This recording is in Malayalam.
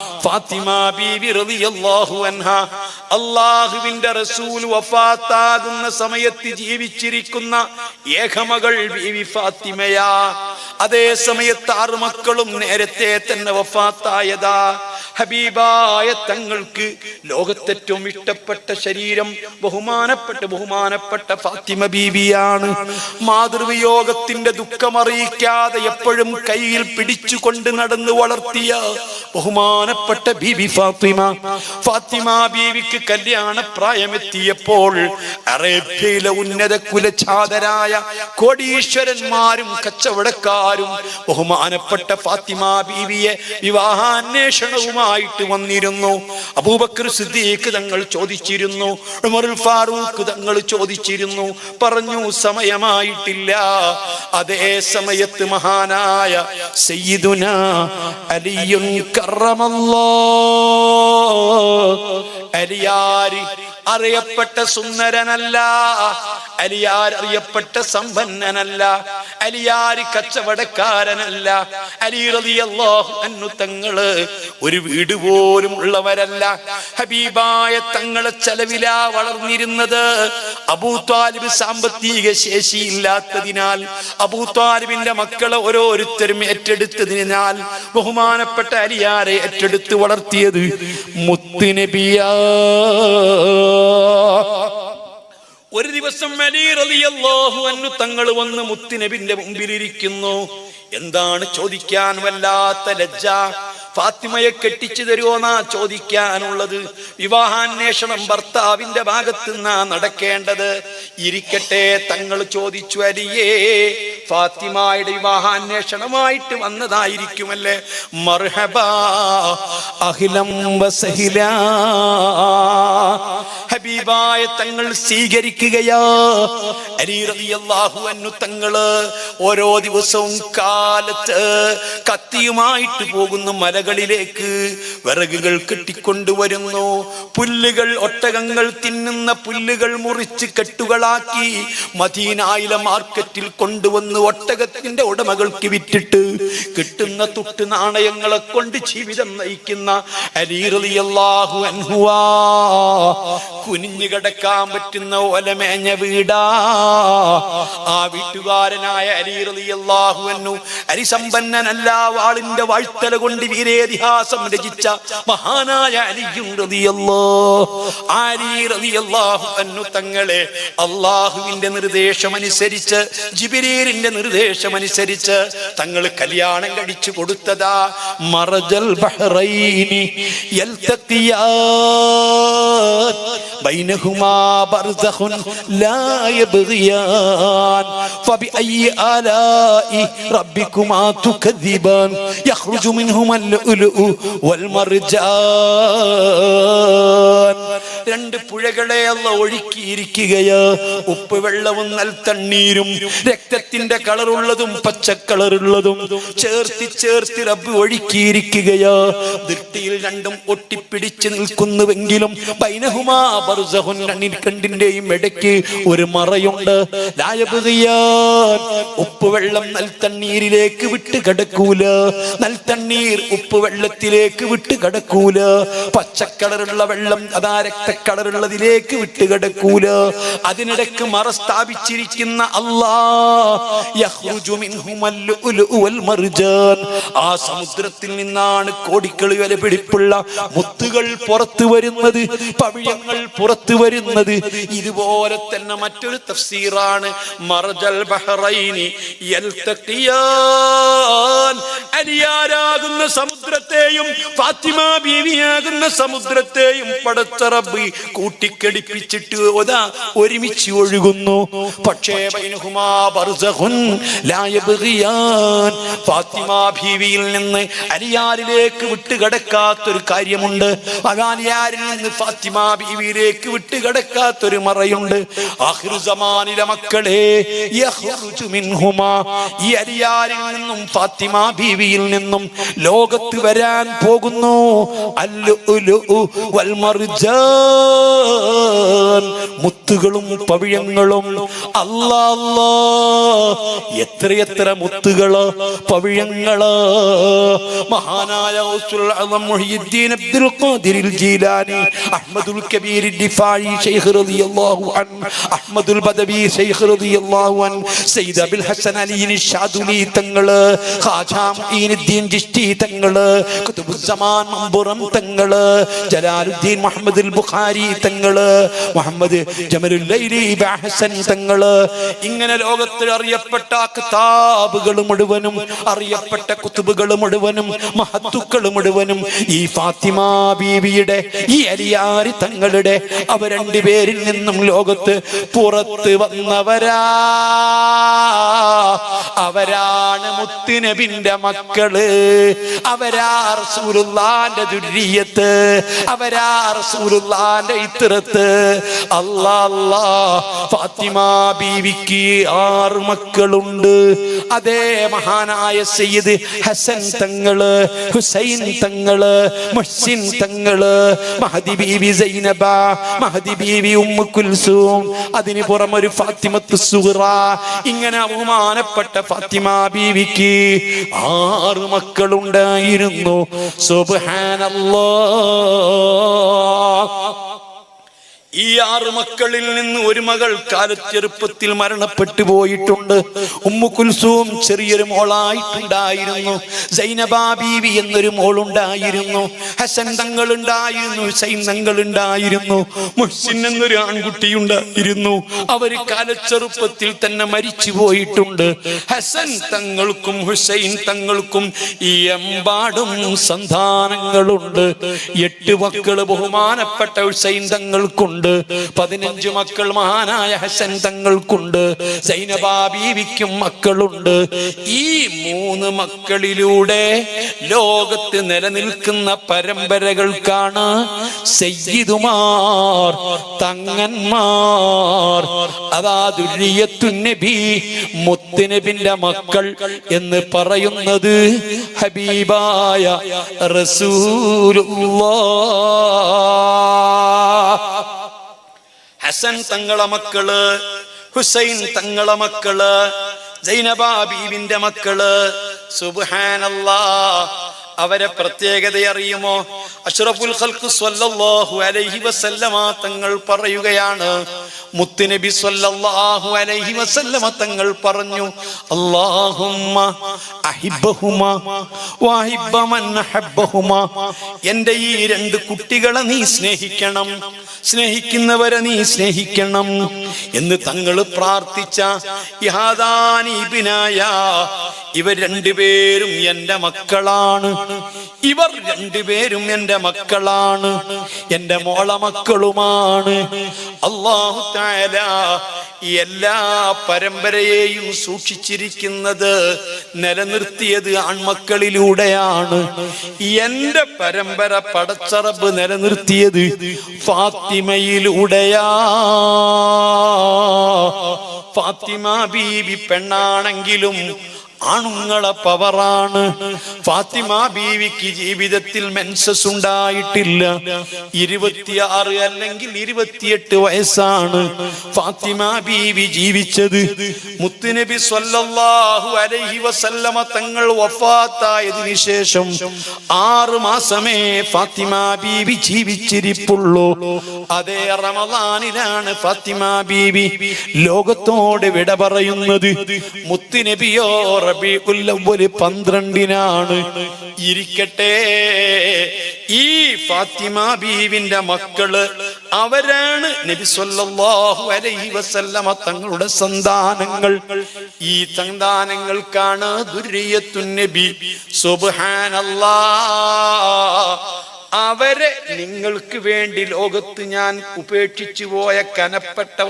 Ah. ഫാത്തിമ ബീവി റളിയല്ലാഹു അൻഹ അള്ളാഹുവിന്റെ റസൂൽ വഫാത്താകുന്ന സമയത്ത് ജീവിച്ചിരിക്കുന്ന ഏകമകൾ ബീവി ഫാത്തിമയാ. അതേ സമയത്ത് ആറ് മക്കളും നേരത്തെ തന്നെ വഫാത്തായതാ. ഹബീബായ തങ്ങൾക്ക് ലോകത്തേറ്റവും ഇഷ്ടപ്പെട്ട ശരീരം ബഹുമാനപ്പെട്ട ബഹുമാനപ്പെട്ട ഫാത്തിമ ബീവിയാണ്. മാതൃവിയോഗത്തിന്റെ ദുഃഖമറിയിക്കാതെ എപ്പോഴും കയ്യിൽ പിടിച്ചുകൊണ്ട് നടന്നു വളർത്തിയ ബഹുമാനപ്പെട്ട ബീബി ഫാത്തിമ. ഫാത്തിമ ബീവിക്ക് കല്യാണ പ്രായമെത്തിയപ്പോൾ അറേബ്യയിലെ ഉന്നത കുലഛാതരായ കോടീശ്വരന്മാരും കച്ചവടക്കാരും ബഹുമാനപ്പെട്ട ഫാത്തിമ ബീവിയെ വിവാഹാന്വേഷണവുമായിട്ട് വന്നിരുന്നു. അബൂബക്കർ സിദ്ദീഖ് തങ്ങൾ ചോദിച്ചിരുന്നു. ഉമറുൽ ഫാറൂഖ് തങ്ങൾ ചോദിച്ചിരുന്നു. പറഞ്ഞു സമയമായിട്ടില്ല. അതേ സമയത്ത് മഹാനായ സയ്യിദുന അലിയുൻ കറമല്ലോ അലിയാരി അറിയപ്പെട്ട സുന്ദരനല്ല. അലിയാർ അറിയപ്പെട്ട സമ്പന്നനല്ല. അലിയാർ കച്ചവടക്കാരനല്ല. അലി റളിയല്ലാഹു അന്നു തങ്ങൾ ഒരു വീട് പോലും ഉള്ളവരല്ല. ഹബീബായ തങ്ങളെ ചെലവിലാ വളർന്നിരുന്നത്. അബൂ താലിബ് സാമ്പത്തിക ശേഷി ഇല്ലാത്തതിനാൽ അബൂ താലിബിന്റെ മക്കളെ ഓരോരുത്തരും ഏറ്റെടുത്തതിനാൽ ബഹുമാനപ്പെട്ട അലിയാരെ ഏറ്റെടുത്ത് വളർത്തിയത് മുത്തുനബിയാ. ഒരു ദിവസം അലി റളിയല്ലാഹു അൻഹു തങ്ങൾ വന്ന് മുത്തുനബിന്റെ മുമ്പിലിരിക്കുന്നു. എന്താണ് ചോദിക്കാൻ വല്ലാത്ത ലജ്ജ? ഫാത്തിമയെ കെട്ടിച്ചു തരുമോന്നാ ചോദിക്കാനുള്ളത്? വിവാഹാന്വേഷണം ഭർത്താവിന്റെ ഭാഗത്ത് നിന്നാ നടക്കേണ്ടത്. ഇരിക്കട്ടെ തങ്ങൾ ചോദിച്ചു അരിയേ ഫാത്തിമയുടെ വിവാഹാന്വേഷണമായിട്ട് വന്നതായിരിക്കുമല്ലേ? മർഹബ അഹിലം വസഹില ഹബീബായ തങ്ങൾ തങ്ങൾ ഓരോ ദിവസവും കാലത്ത് കത്തിയുമായിട്ട് പോകുന്ന മലകളിലേക്ക്. വിറകുകൾ കെട്ടിക്കൊണ്ടുവരുന്നു. പുല്ലുകൾ ഒട്ടകങ്ങൾ തിന്നുന്ന പുല്ലുകൾ മുറിച്ച് കെട്ടുകളാക്കി മദീനായിലെ മാർക്കറ്റിൽ കൊണ്ടുവന്ന് ഒട്ടകത്തിന്റെ ഉടമകൾക്ക് വിറ്റിട്ട് കിട്ടുന്ന തുട്ട് നാണയങ്ങളെ കൊണ്ട് ജീവിതം നയിക്കുന്ന അലി റളിയല്ലാഹു അൻഹുവാ. കുനിഞ്ഞു കിടക്കാൻ പറ്റുന്ന ഓലമേഞ്ഞ വീടാ. ആ വീട്ടുകാരനായ അലി റളിയല്ലാഹു അൻഹു അരിസമ്പന്നനല്ല വാളിന്റെ വാഴ്ത്തല കൊണ്ട് വീരേതിഹാസം രചിച്ച മഹാനായ അലിയും റളിയല്ലാഹു റളിയല്ലാഹു അൻഹു തങ്ങളെ അള്ളാഹുവിന്റെ നിർദ്ദേശമനുസരിച്ച് ജിബിരീരിന്റെ നിർദ്ദേശമനുസരിച്ച് തങ്ങൾ കല്യാണം കഴിച്ചു കൊടുത്തതാ മറജൽ ബൈനഹുമാ ബർസഖുൻ ലാ യബ്ഗിയാൻ ഫബിഅയ്യി فبأي آلاء ربكما تكذبان؟ يخرج منهما اللؤلؤ മർജാൻ രണ്ട് പുഴകളെ അല്ല ഒഴുക്കിയിരിക്കുകയാ. ഉപ്പ് വെള്ളവും നൽതണ്ണീരും രക്തത്തിന്റെ കളറുള്ളതും പച്ച കളറുള്ളതും ചേർത്തി ചേർത്തി റബ്ബ് ഒഴുക്കിയിരിക്കുകയാ. ദൃഷ്ടിയിൽ രണ്ടും ഒട്ടിപ്പിടിച്ച് നിൽക്കുന്നുവെങ്കിലും ബൈനഹുമാ ബർസഖുൻ രണ്ടിന്റെയും ഇടയ്ക്ക് ഒരു മറയുണ്ട്. ലായബിയാൻ ഉപ്പുവെള്ളം നൽതണ്ണീരിലേക്ക് വിട്ട് കിടക്കൂല. നൽതണ്ണീർ ഉപ്പുവെള്ളത്തിലേക്ക് വിട്ട് കിടക്കൂല. പച്ചക്കളറുള്ള വെള്ളം അതാ രക്തക്കളറുള്ളതിലേക്ക് വിട്ട് കിടക്കൂല. അതിനിടക്ക് മറ സ്ഥാപിച്ചിരിക്കുന്ന ആ സമുദ്രത്തിൽ നിന്നാണ് കോടിക്കളി വില പിടിപ്പുള്ള മുത്തുകൾ പുറത്തു വരുന്നത് പവിഴങ്ങൾ പുറത്തു വരുന്നത്. ഇതുപോലെ തന്നെ മറ്റൊരു തഫ്സീറാണ് മർജൽ ബഹ്റൈനി യൽതഖിയാൻ. അലിയാരാകുന്ന സമുദ്രത്തെയും ഫാത്തിമ ബീവിയാകുന്ന സമുദ്രത്തെയും പടച്ച റബ്ബ് കൂട്ടിക്കടിപ്പിച്ചിട്ട് ഒതാ ഒരുമിച്ച് ഒഴുകുന്നു. പക്ഷേ ബൈനഹുമാ ബർസഖുൻ ലാ യബ്ഗിയാൻ. ഫാത്തിമ ബീവിയിൽ നിന്ന് അലിയാരിലേക്ക് വിട്ടുകിടക്കാത്തൊരു കാര്യമുണ്ട്. അകാലിയാരിൽ നിന്ന് ഫാത്തിമ ബീവിയിലേക്ക് വിട്ടുകിടക്കാത്തൊരു മറയുണ്ട്. ആഖിറു സമാനിലെ മക്കളെ ഈ നിന്നും ഫാത്തിമ ബീവിയിൽ നിന്നും ലോകത്ത് വരാൻ പോകുന്ന. മുത്തുകളും പവിഴങ്ങളും അല്ലാ എത്രയെത്ര മുത്തുകൾ പവിഴങ്ങൾ. മഹാനായ അബ്ദുൽ ജീലാനി അഹ്മദുൽ കബീർ അഹ്മദുൽ ബദവി റളിയല്ലാഹു ജലാലുദ്ദീൻ മുഹമ്മദുൽ ബുഖാരി മുഹമ്മദ് ലൈലി ബഹസൻ ഇങ്ങനെ ലോകത്തിൽ അറിയപ്പെട്ട കിതാബുകൾ മുഴുവനും അറിയപ്പെട്ട കുത്തുബുകൾ മുഴുവനും മഹത്തുക്കൾ മുഴുവനും ഈ ഫാത്തിമ ബീവിയുടെ ഈ അലിയാരി തങ്ങളുടെ അവ രണ്ടുപേരിൽ നിന്നും ലോകത്ത് പുറത്ത് വന്നവരാ. അവരാണ് മുത്തുനബിന്റെ മക്കൾ. അവരാ റസൂലുള്ളാന്റെ ദുര്യത്ത്. അവരാ റസൂലുള്ളാന്റെ ഇത്തരത്ത് അല്ലാ അല്ലാ ഫാത്തിമ ബീവിക്ക് ആറ് മക്കളുണ്ട്. അതേ മഹാനായ സയ്യിദ് ഹസൻ തങ്ങൾ ഹുസൈൻ തങ്ങൾ മുഹ്സിൻ തങ്ങൾ മഹദി ബീവി സൈനബ മഹദി ബീവി ഉമ്മ കുൽസൂം. അതിന് പുറമൊരു ഫാത്തിമത്ത് ഇങ്ങനെ ബഹുമാനപ്പെട്ട ഫാത്തിമ ബീവിക്ക് ആറ് മക്കളുണ്ടായിരുന്നു. സുബ്ഹാനല്ലാഹ് ഈ ആറ് മക്കളിൽ നിന്ന് ഒരു മകൾ കാലച്ചെറുപ്പത്തിൽ മരണപ്പെട്ടു പോയിട്ടുണ്ട്. ഉമ്മു കുൽസൂം ചെറിയൊരു മോളായിട്ടുണ്ടായിരുന്നു. സൈനബാ ബീവി എന്നൊരു മോളുണ്ടായിരുന്നു. ഹസൻ തങ്ങൾ ഉണ്ടായിരുന്നു ഹുസൈൻ തങ്ങൾ ഉണ്ടായിരുന്നു മുഹ്സിൻ എന്നൊരു ആൺകുട്ടി ഉണ്ടായിരുന്നു അവർ കാലച്ചെറുപ്പത്തിൽ തന്നെ മരിച്ചു പോയിട്ടുണ്ട്. ഹസൻ തങ്ങൾക്കും ഹുസൈൻ തങ്ങൾക്കും ഈ എമ്പാടും സന്താനങ്ങളുണ്ട്. എട്ട് മക്കൾ ബഹുമാനപ്പെട്ട ഹുസൈൻ തങ്ങൾക്കുണ്ട്. പതിനഞ്ച് മക്കൾ മഹാനായ ഹസൻ തങ്ങൾക്കുണ്ട്. സൈനബാ ബീവിക്കും മക്കളുണ്ട്. ഈ മൂന്ന് മക്കളിലൂടെ ലോകത്ത് നിലനിൽക്കുന്ന പരമ്പരകൾക്കാണ് സയ്യിദുമാർ തങ്ങന്മാർ അതാ ദുര്യത്തു നബി മുത്തുനബിന്റെ മക്കൾ എന്ന് പറയുന്നത് ഹബീബായ റസൂലുള്ളാഹ് ഹസൻ തങ്ങളെ മക്കൾ ഹുസൈൻ തങ്ങളെ മക്കൾ ജൈനബാബീവിന്റെ മക്കൾ. സുബ്ഹാനല്ലാ അവരെ പ്രത്യേകത അറിയുമോ? അഷ്റഫുൽ ഖൽഖ് സ്വല്ലല്ലാഹു അലൈഹി വസല്ലമ തങ്ങൾ പറയുകയാണ്. മുത്തുനബി സ്വല്ലല്ലാഹു അലൈഹി വസല്ലമ തങ്ങൾ പറഞ്ഞു അല്ലാഹുമ്മ അഹിബ്ബഹുമ വഹിബ്ബ മൻ അഹബ്ബഹുമ. എന്റെ ഈ രണ്ട് കുട്ടികളെ നീ സ്നേഹിക്കണം. സ്നേഹിക്കുന്നവരെ നീ സ്നേഹിക്കണം എന്ന് തങ്ങൾ പ്രാർത്ഥിച്ച ഇഹാദാനീബിനായ ഇവർ രണ്ടുപേരും എന്റെ മക്കളാണ്. ഇവർ രണ്ടുപേരും എന്റെ മക്കളാണ്. എന്റെ മോള മക്കളുമാണ്. അള്ളാഹു താര എല്ലാ പരമ്പരയെയും സൂക്ഷിച്ചിരിക്കുന്നത് നിലനിർത്തിയത് ആൺമക്കളിലൂടെയാണ്. എന്റെ പരമ്പര പടച്ചറബ് നിലനിർത്തിയത് ഫാത്തിമയിലൂടെയാ ഫാത്തിമ ബീവി പെണ്ണാണെങ്കിലും ആണുങ്ങളെ പവറാണ്. ഫാത്തിമ ബീവിക്ക് ജീവിതത്തിൽ മെൻസസ് ഉണ്ടായിട്ടില്ല. ഇരുപത്തിയാറ് അല്ലെങ്കിൽ ഇരുപത്തിയെട്ട് വയസ്സാണ് ഫാത്തിമ ബീവി ജീവിച്ചത്. മുത്തുനബി സ്വല്ലല്ലാഹു അലൈഹി വസല്ലമ തങ്ങൾ വഫാത്തായതിനു ശേഷം ആറ് മാസമേ ഫാത്തിമ ബീവി ജീവിച്ചിരിപ്പുള്ളൂ. അതേ റമദാനിലാണ് ഫാത്തിമ ബീവി ലോകത്തോട് വിട പറയുന്നത്. മുത്തുനബിയോ റബീഉൽ അവ്വൽ പന്ത്രണ്ടിനാണ്. ഇരിക്കട്ടെ. ഈ ഫാത്തിമ ബീവിന്റെ മക്കൾ അവരാണ് നബി സല്ലല്ലാഹു അലൈഹി വസല്ലമ തങ്ങളുടെ സന്താനങ്ങൾ. ഈ സന്താനങ്ങൾക്കാണ് ദുര്യത്തു നബി. സുബ്ഹാനല്ലാ അവരെ നിങ്ങൾക്ക് വേണ്ടി ലോകത്ത് ഞാൻ ഉപേക്ഷിച്ചു പോയ കനപ്പെട്ട